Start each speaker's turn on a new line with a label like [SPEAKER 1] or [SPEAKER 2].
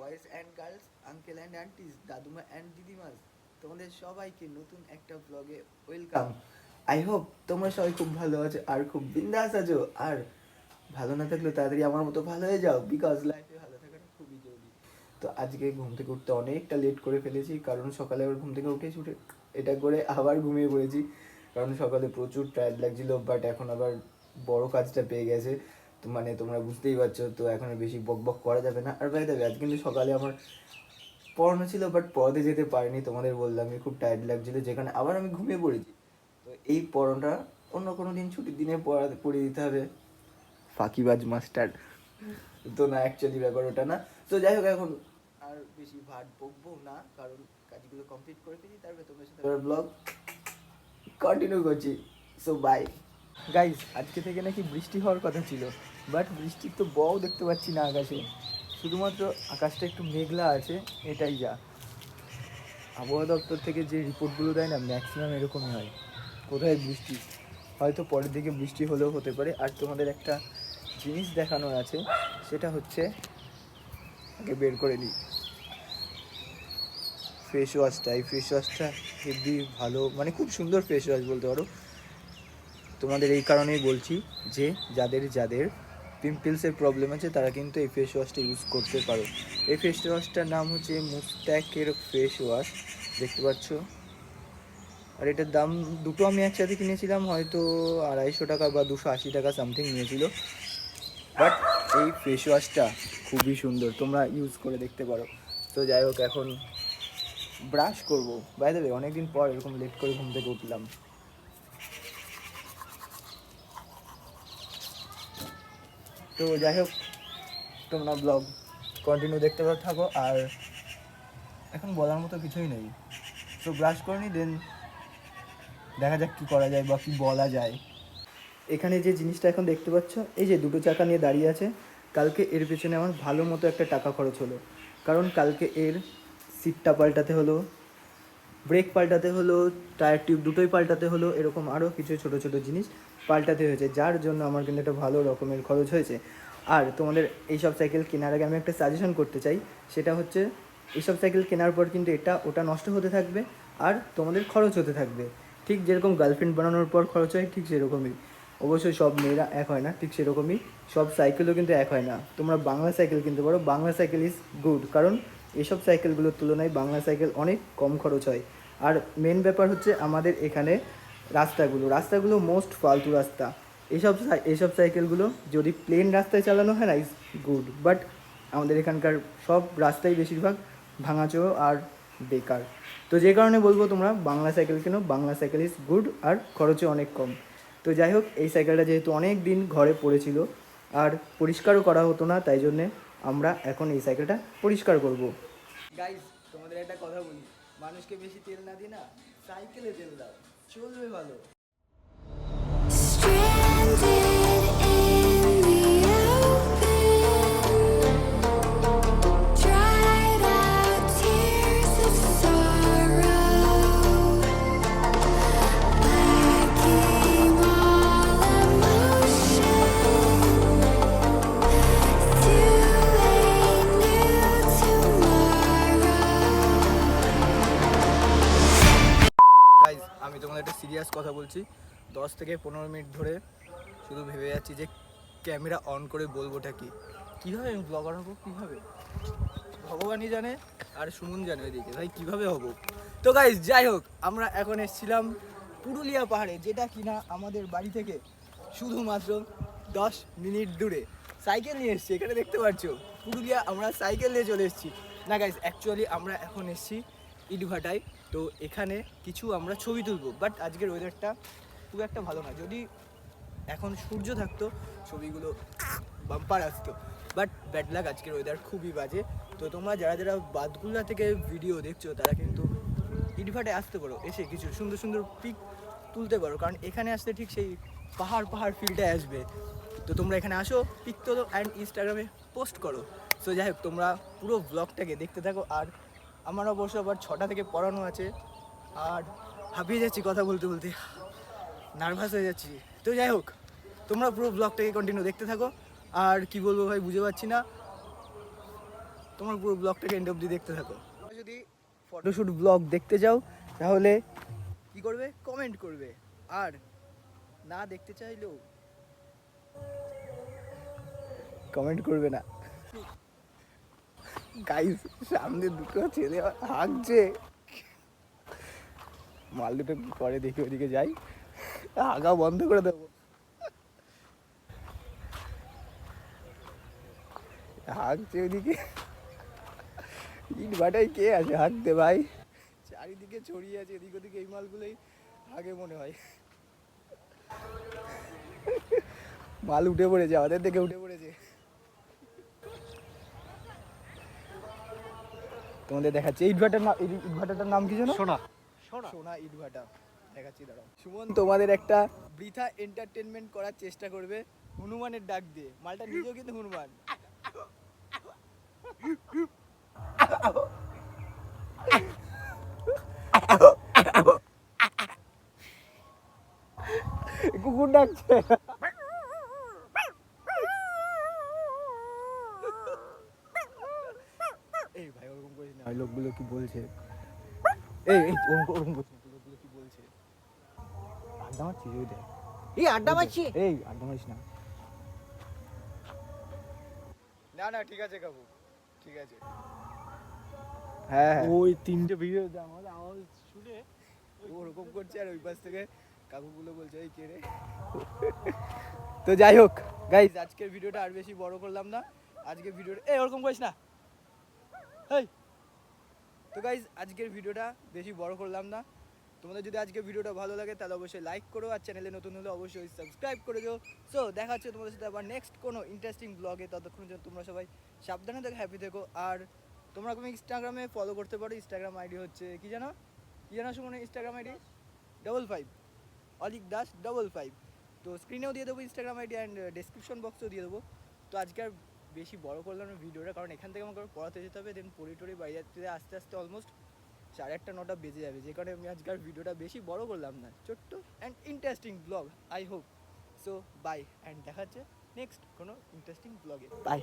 [SPEAKER 1] Boys and girls uncle and aunties দাদুমা and দিদিমাস তোমাদের সবাইকে নতুন একটা ব্লগে ওয়েলকাম আই হোপ তোমরা সবাই খুব ভালো আছো আর খুব বিন্দাস আছো। আর ভালো না থাকলে তাড়াতাড়ি আমার মতো ভালো হয়ে যাও বিকজ লাইফে ভালো থাকাটা খুবই জরুরি। তো আজকে ঘুম থেকে উঠতে অনেকটা লেট করে ফেলেছি, কারণ সকালে আবার ঘুম থেকে উঠে এটা করে আবার ঘুমিয়ে পড়েছি। কারণ সকালে প্রচুর টায়ার্ড লাগছিল বাট এখন আবার বড় কাজটা পেয়ে গেছে। তো মানে তোমরা বুঝতেই পারছ, তো এখন বেশি বক বক করা যাবে না। আর ভাই দেবে আজ কিন্তু সকালে আমার পড়ানো ছিল বাট পড়াতে যেতে পারিনি, তোমাদের বললাম খুব টায়ার্ড লাগছিল, যেখানে আবার আমি ঘুমিয়ে পড়েছি। তো এই পড়াটা অন্য কোনো দিন ছুটির দিনে পড়াতে, পড়িয়ে দিতে হবে। ফাঁকিবাজ মাস্টার তো না অ্যাকচুয়ালি ব্যাপার ওটা না। তো যাই হোক, এখন আর বেশি ভাট বকবো না, কারণ কাজগুলো কমপ্লিট করে ফেলি, তারপরে তোমাদের সাথে ব্লগ কন্টিনিউ করছি। সো বাই গাইজ আজকে থেকে নাকি বৃষ্টি হওয়ার কথা ছিল বাট বৃষ্টির তো বও দেখতে পাচ্ছি না আকাশে। শুধুমাত্র আকাশটা একটু মেঘলা আছে, এটাই যা। আবহাওয়া দপ্তর থেকে যে রিপোর্টগুলো দেয় না ম্যাক্সিমাম এরকমই হয়। কোথায় বৃষ্টি? হয়তো পরের দিকে বৃষ্টি হলেও হতে পারে। আর তোমাদের একটা জিনিস দেখানোর আছে, সেটা হচ্ছে, আগে বের করে নিই। ফেস ওয়াশটা এই ফেস ওয়াশটা হেভি ভালো মানে খুব সুন্দর ফেস ওয়াশ বলতে পারো। তোমাদের এই কারণেই বলছি যে, যাদের যাদের পিম্পলসের প্রবলেম আছে, তারা কিন্তু এই ফেস ওয়াশটা ইউজ করতে পারো। এই ফেস ওয়াশটার নাম হচ্ছে মুস্ট্যাকের ফেস ওয়াশ দেখতে পাচ্ছ? আর এটার দাম দুটো আমি একসাথে কিনেছিলাম, হয়তো আড়াইশো টাকা বা দুশো আশি টাকা সামথিং নিয়েছিল। বাট এই ফেস ওয়াশটা খুবই সুন্দর, তোমরা ইউজ করে দেখতে পারো। তো যাই হোক, এখন ব্রাশ করব। বাই দেবে অনেকদিন পর এরকম লেট করে ঘুম থেকে উঠলাম। তো যাই হোক তোমরা ব্লগ কন্টিনিউ দেখতে থাকো আর এখন বলার মতো কিছুই নেই। তো ব্রাশ করে নি দেন দেখা যাক কী করা যায় বা কী বলা যায়। এখানে যে জিনিসটা এখন দেখতে পাচ্ছ, এই যে দুটো চাকা নিয়ে দাঁড়িয়ে আছে, কালকে এর পেছনে আমার ভালো মতো একটা টাকা খরচ হলো। কারণ কালকে এর সিটটা পাল্টাতে হলো ব্রেক পাল্টাতে হলো টায়ার টিউব দুটোই পাল্টাতে হলো, এরকম আরও কিছু ছোট ছোট জিনিস। পাল্টাতে হয়েছে, যার জন্য আমার কিন্তু একটা ভালো রকমের খরচ হয়েছে। আর তোমাদের এইসব সাইকেল কেনার আগে আমি একটা সাজেশন করতে চাই, সেটা হচ্ছে এইসব সাইকেল কেনার পর কিন্তু এটা, ওটা নষ্ট হতে থাকবে আর তোমাদের খরচ হতে থাকবে। ঠিক যেরকম গার্লফ্রেন্ড বানানোর পর খরচ হয়, ঠিক সেরকমই। অবশ্যই সব মেয়েরা এক হয় না, ঠিক সেরকমই। সব সাইকেলও কিন্তু এক হয় না। তোমরা বাংলা সাইকেল কিনতে পারো, বাংলা সাইকেল ইজ গুড কারণ এসব সাইকেলগুলোর তুলনায় বাংলা সাইকেল অনেক কম খরচ হয়। আর মেন ব্যাপার হচ্ছে আমাদের এখানে রাস্তাগুলো রাস্তাগুলো মোস্ট ফালতু রাস্তা। এসব এইসব সাইকেলগুলো যদি প্লেন রাস্তায় চালানো হয় না ইজ গুড বাট আমাদের এখানকার সব রাস্তাই বেশিরভাগ ভাঙাচোরো আর বেকার। তো যে কারণে বলব তোমরা, বাংলা সাইকেল কেনো? বাংলা সাইকেল ইজ গুড আর খরচে অনেক কম। তো যাই হোক, এই সাইকেলটা যেহেতু অনেক দিন ঘরে পড়েছিল, আর পরিষ্কারও করা হতো না, তাই জন্যে আমরা এখন এই সাইকেলটা পরিষ্কার করব। গাইজ তোমাদের একটা কথা বলি। মানুষকে বেশি তেল না দিই না সাইকেলে তেল দাও। 지원을 만으로. কথা বলছি। দশ থেকে পনেরো মিনিট ধরে শুধু ভেবে যাচ্ছি যে ক্যামেরা অন করে বলবোটা কি? কীভাবে আমি ব্লগার হব? কীভাবে? ভগবানই জানে আর সুমন জানে ওইদিকে। ভাই, কীভাবে হব? তো গাইজ যাই হোক, আমরা এখন এসেছিলাম পুরুলিয়া পাহাড়ে, যেটা কিনা আমাদের বাড়ি থেকে শুধুমাত্র দশ মিনিট দূরে। সাইকেল নিয়ে এসেছি, এখানে দেখতে পাচ্ছ? পুরুলিয়া, আমরা সাইকেল নিয়ে চলে এসেছি। না গাইজ অ্যাকচুয়ালি আমরা এখন এসেছি ইটভাটায় তো এখানে কিছু আমরা ছবি তুলবো বাট আজকের ওয়েদারটা খুব একটা ভালো না। যদি এখন সূর্য থাকতো, ছবিগুলো বাম্পার আসতো বাট ব্যাড আজকের ওয়েদার খুবই বাজে। তো তোমরা যারা যারা বাদগুলা থেকে ভিডিও দেখছ, তারা কিন্তু ইটভাটে আসতে পারো, এসে কিছু সুন্দর সুন্দর পিক তুলতে পারো, কারণ এখানে আসতে ঠিক সেই পাহাড় পাহাড় ফিলটাই আসবে। তো তোমরা এখানে আসো পিক তোলো অ্যান্ড ইনস্টাগ্রামে পোস্ট করো। সো যাই হোক, তোমরা পুরো ব্লগটাকে দেখতে থাকো, আর আমার অবশ্য আবার ছটা থেকে পড়ানো আছে। আর হাঁপিয়ে যাচ্ছি কথা বলতে বলতে। নার্ভাস হয়ে যাচ্ছি। তো যাই হোক, তোমরা পুরো ব্লগটাকে কন্টিনিউ দেখতে থাকো। আর কি বলব ভাই বুঝে পাচ্ছি না। তোমার পুরো ব্লগটাকে এন্ড অবধি দেখতে থাকো। যদি ফটোশ্যুট ব্লগ দেখতে চাও, তাহলে কি করবে? কমেন্ট করবে। আর না দেখতে চাইলেও কমেন্ট করবে না। গাইস সামনে দুটো ছেলে হাঁকছে। মাল দুটো পরে দেখি ওদিকে যাই। হাগা বন্ধ করে দেবো। হাঁকছে ওদিকে ইট ভাটায় কে আছে হাঁকতে ভাই? চারিদিকে ছড়িয়ে আছে, এদিক ওদিকে এই মালগুলোই আগে মনে হয়। মাল উঠে পড়েছে, আমাদের থেকে উঠে পড়েছে। তোমাদের দেখাচ্ছে। ইট ভাটার নাম ইট ভাটাটার নাম কি জানো
[SPEAKER 2] শোনা
[SPEAKER 1] সোনা। ইট ভাটা দেখাচ্ছি দাঁড়াও। সুমন তোমাদের একটা বৃথা এন্টারটেনমেন্ট করার চেষ্টা করবে হনুমানের ডাক দিয়ে। মালটা নিজেও কিন্তু হনুমান। কুকুর ডাকছে এই ভাই ওরকম করিস না ওই লোকগুলো কি বলছে? এই এই ওরকম ওরকম করিস না কি বলছে? আড্ডা মারছিস ওই দেখ।
[SPEAKER 2] এই আড্ডা মারছি
[SPEAKER 1] এই আড্ডা মারিস না। না না ঠিক আছে কাকু ঠিক আছে। হ্যাঁ হ্যাঁ।
[SPEAKER 2] ওই তিনটে ভিডিও আমাদের আওয়াজ শুনে
[SPEAKER 1] ওরকম করছে আর ওই পাশ থেকে কাকুগুলো বলছে এই কে রে? তো যাই হোক গাইজ আজকের ভিডিওটা আর বেশি বড় করলাম না। আজকের ভিডিওটা এই ওরকম করিস না। এই তো গাইজ আজকের ভিডিওটা বেশি বড় করলাম না। তোমাদের যদি আজকের ভিডিওটা ভালো লাগে, তাহলে অবশ্যই লাইক করো আর চ্যানেলে নতুন হলে অবশ্যই সাবস্ক্রাইব করে দিও। সো দেখা হচ্ছে তোমাদের সাথে আবার নেক্সট কোনো ইন্টারেস্টিং ব্লগে ততক্ষণ জন্য তোমরা সবাই সাবধানে থেকো হ্যাপি থেকো। আর তোমরা তুমি ইনস্টাগ্রামে ফলো করতে পারো ইনস্টাগ্রাম আইডি হচ্ছে কি জানো? কি জানো সুমনের Instagram ID double five Alik Das double five তো স্ক্রিনেও দিয়ে দেবো ইনস্টাগ্রাম আইডি অ্যান্ড ডেসক্রিপশন বক্সেও দিয়ে দেবো। তো আজকে আর বেশি বড় করলাম না ভিডিওটা, কারণ এখান থেকে আমাকে পড়াতে যেতে হবে দেন পড়ি টড়ি বাইরে যেতে আস্তে আস্তে অলমোস্ট সাড়ে একটা নটা বেজে যাবে। যে কারণে আমি আজকাল ভিডিওটা বেশি বড় করলাম না, ছোট্ট and interesting blog I hope so bye and দেখা হচ্ছে নেক্সট কোনো ইন্টারেস্টিং ব্লগে বাই